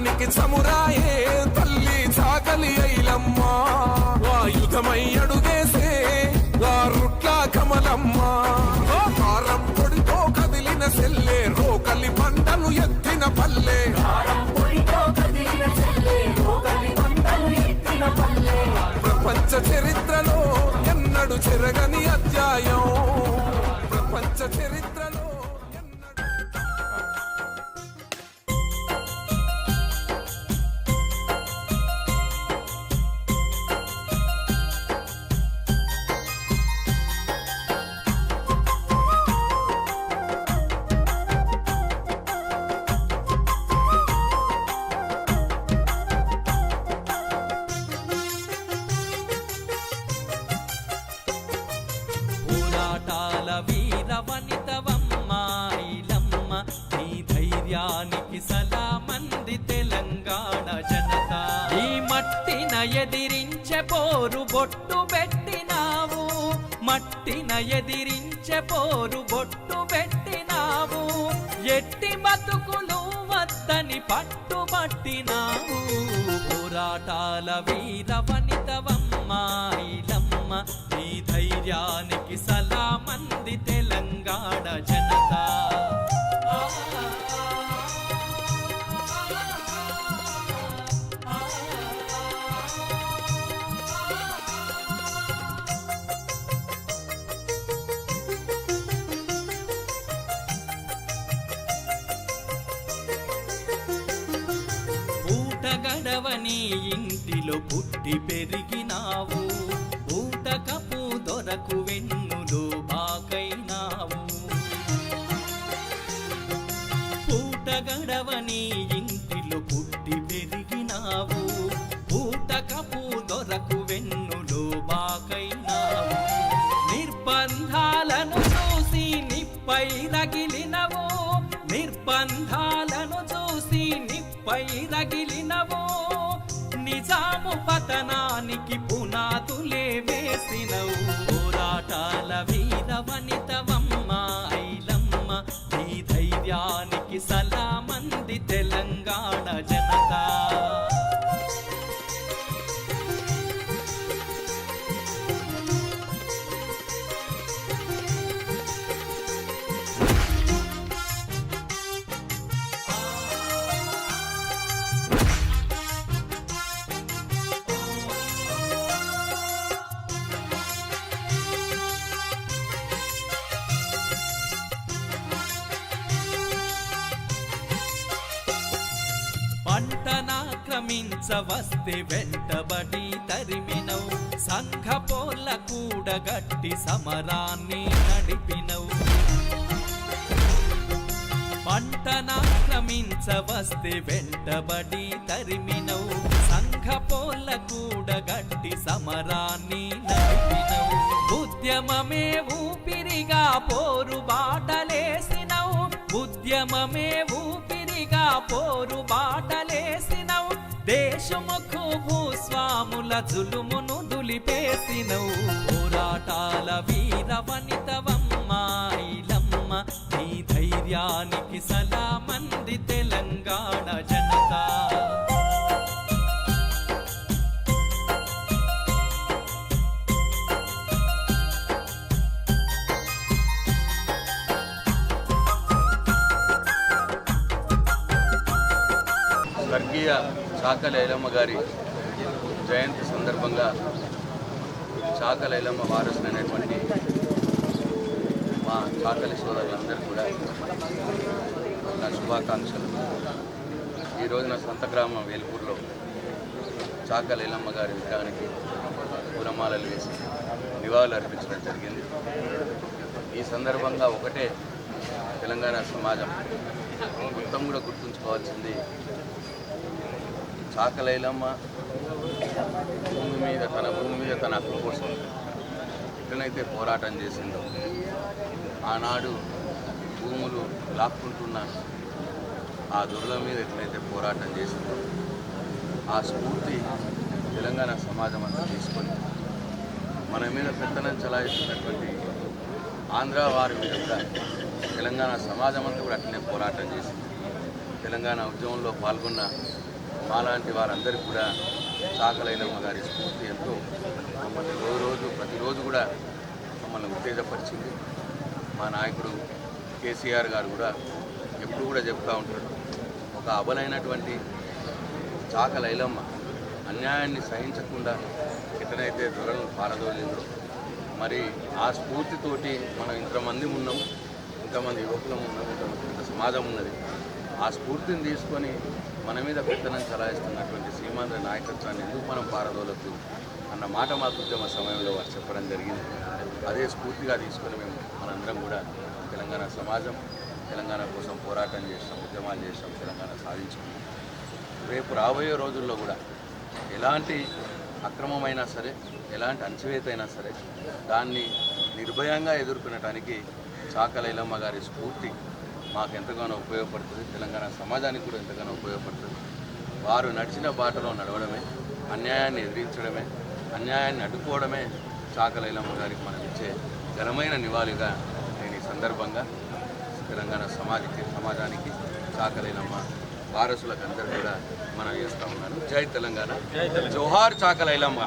ప్రాణానికి చమురాయే తల్లి చాకలి ఐలమ్మ ఆయుధమై అడుగేసే ఆ రుట్ల కమలమ్మ. కారం పొడితో కదిలిన సెల్లే రోకలి పంటను ఎత్తిన పల్లె. ప్రపంచ చరిత్రలో ఎన్నడు చెరగని అధ్యాయం. ధైర్యానికి సలామంది తెలంగాణ జనత. ఈ మట్టిన ఎదిరించే పోరు బొట్టు పెట్టినావు. మట్టిన ఎదిరించే పోరు బొట్టు పెట్టినావు. ఎట్టి బతుకులు వద్దని పట్టుబట్టినావు. పోరాటాల వీర వనితవమ్మ ఐలమ్మ నీ ధైర్యానికి సలాం ఊట ఇంటిలో పుట్టి పెరిగినావు. ఊటకపు దొరకు వెన్నులో బాకైనావు. పూట గడవని ఇంటిలో పుట్టి పెరిగినావు. పూటకపు దొరకు వెన్నులో బాకైనావు. నిర్బంధాలను చూసి నిప్పై రగిలినవు. నిర్బంధాలను చూసి నిప్పై రగిలినవో నిజాము పతనానికి పునాదులే వేసినవు. పంటనాక్రమించవస్తే వెంటబడి తరిమినవు. సంఘ పోల కూడగట్టి సమరాన్ని నడిపినవు. పంటనాక్రమించవస్తే వెంటబడి తరిమినవు. సంఘ పోల కూడగట్టి సమరాన్ని నడిపినవు. ఉద్యమమే ఊపిరిగా పోరు బాటలేసినవు. ఉద్యమమే ఊపిరిగా పోరు బాటలేసినవు. దేశముఖు భూస్వాముల జులుమును దులిపేసినవు. పోరాటాల వీర వనితవమ్మాయిలమ్మ నీ ధైర్యానికి సలామంది తెలంగాణ జనత. స్వర్గీయ చాకలైలమ్మ గారి జయంతి సందర్భంగా చాకలైలమ్మ ఐలమ్మ వారసులైనటువంటి మా చాకలి సోదరులందరూ కూడా నా శుభాకాంక్షలు. ఈ రోజున సొంత గ్రామం వేల్పూర్లో చాకలైలమ్మ గారి విగ్రహానికి పూలమాలలు వేసి నివాళులు అర్పించడం జరిగింది. ఈ సందర్భంగా ఒకటే తెలంగాణ సమాజం మొత్తం కూడా గుర్తుంచుకోవాల్సింది కాకలైలమ్మ భూమి మీద తన భూమి మీద తన హక్కు కోసం ఎక్కడైతే పోరాటం చేసిందో ఆనాడు భూములు లాక్కుంటున్న ఆ దొరల మీద ఎట్లయితే పోరాటం చేసిందో ఆ స్ఫూర్తి తెలంగాణ సమాజం అంతా తీసుకొని మన మీద పెత్తనం చలాయిస్తున్నటువంటి ఆంధ్ర వారి మీద కూడా తెలంగాణ సమాజం అంతా కూడా అట్లనే పోరాటం చేసింది. తెలంగాణ ఉద్యమంలో పాల్గొన్న మాలాంటి వారందరికీ కూడా చాకలైనమ్మ గారి స్ఫూర్తి ఎంతో మమ్మల్ని రోజు రోజు ప్రతిరోజు కూడా మమ్మల్ని ఉత్తేజపరిచింది. మా నాయకుడు కేసీఆర్ గారు కూడా ఎప్పుడు కూడా చెప్తూ ఉంటాడు ఒక అబలైనటువంటి చాక లైలమ్మ అన్యాయాన్ని సహించకుండా ఎతనైతే దొరలను పారదోలిందో మరి ఆ స్ఫూర్తితోటి మనం ఇంతమంది ఉన్నాం ఇంతమంది యువకులం ఉన్నాం ఇంతమంది ఇంత సమాజం ఉన్నది. ఆ స్ఫూర్తిని తీసుకొని మన మీద పెత్తనం చలాయిస్తున్నటువంటి సీమాంధ్ర నాయకత్వాన్ని ఎందుకు మనం పారదోలొద్దు అన్న మాట మాకు ఉద్యమ సమయంలో వారు చెప్పడం జరిగింది. అదే స్ఫూర్తిగా తీసుకొని మేము మనందరం కూడా తెలంగాణ సమాజం తెలంగాణ కోసం పోరాటం చేసాం ఉద్యమాలు చేసాం తెలంగాణ సాధించుకున్నాం రేపు రాబోయే రోజుల్లో కూడా ఎలాంటి అక్రమమైనా సరే ఎలాంటి అణచివేత అయినా సరే దాన్ని నిర్భయంగా ఎదుర్కొనటానికి చాకలైలమ్మ గారి స్ఫూర్తి మాకు ఎంతగానో ఉపయోగపడుతుంది. తెలంగాణ సమాజానికి కూడా ఎంతగానో ఉపయోగపడుతుంది. వారు నడిచిన బాటలో నడవడమే అన్యాయాన్ని ఎదిరించడమే అన్యాయాన్ని అడ్డుకోవడమే చాకలైలమ్మ గారికి మనం ఇచ్చే ఘనమైన నివాళిగా నేను ఈ సందర్భంగా తెలంగాణ సమాజకి సమాజానికి చాకలైనమ్మ వారసులకు అందరూ కూడా మనం చేస్తూ ఉన్నాను. జై తెలంగాణ. జోహార్ చాకలైలమ్మ